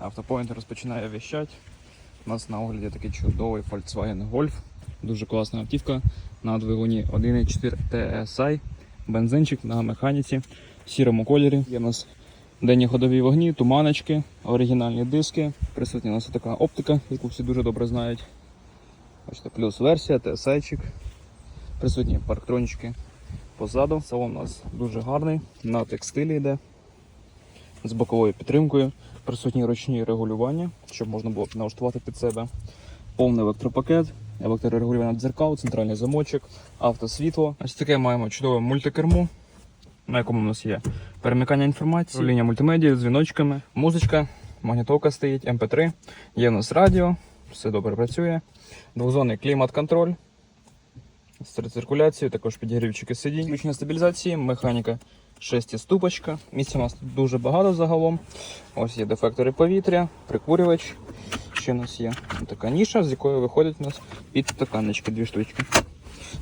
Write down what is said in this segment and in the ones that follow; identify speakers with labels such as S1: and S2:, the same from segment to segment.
S1: Автопоінт розпочинає віщати. У нас на огляді такий чудовий Volkswagen Golf. Дуже класна автівка на двигуні 1.4 TSI. Бензинчик на механіці в сірому кольорі. Є у нас денні ходові вогні, туманочки, оригінальні диски. Присутня у нас така оптика, яку всі дуже добре знають. Бачите, плюс версія, TSI-чик. Присутні парктронічки позаду. Салон у нас дуже гарний, на текстилі йде з боковою підтримкою. Присутні ручні регулювання, щоб можна було налаштувати під себе. Повний електропакет, електрорегулювання дзеркал, центральний замочок, автосвітло. Ось таке маємо чудове мультикермо, на якому у нас є перемикання інформації, управління мультимедією, з дзвіночками, музичка, магнітолка стоїть, MP3, є у нас радіо, все добре працює. Двозонний клімат-контроль. З циркуляцією, також підігрівчики сидінь, включення стабілізації, механіка шестиступочка. Місця у нас дуже багато загалом. Ось є дефектори повітря, прикурювач. Ще у нас є така ніша, з якої виходять у нас підстаканнички, дві штучки.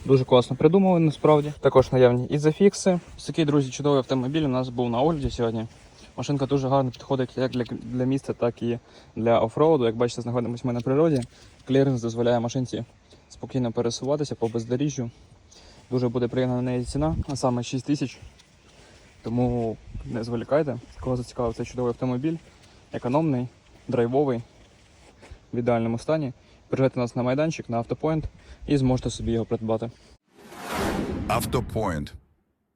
S1: Дуже класно придумали насправді. Також наявні ізофікси. Ось такий, друзі, чудовий автомобіль у нас був на огляді сьогодні. Машинка дуже гарно підходить як для, для міста, так і для офроуду. Як бачите, знаходимося ми на природі. Кліренс дозволяє машинці спокійно пересуватися по бездоріжжю. Дуже буде приємна на неї ціна, а саме 6 тисяч. Тому не зволікайте, кого зацікавив цей чудовий автомобіль, економний, драйвовий, в ідеальному стані. Приїжджайте нас на майданчик, на автопоінт і зможете собі його придбати.
S2: Автопоінт.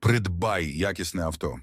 S2: Придбай якісне авто.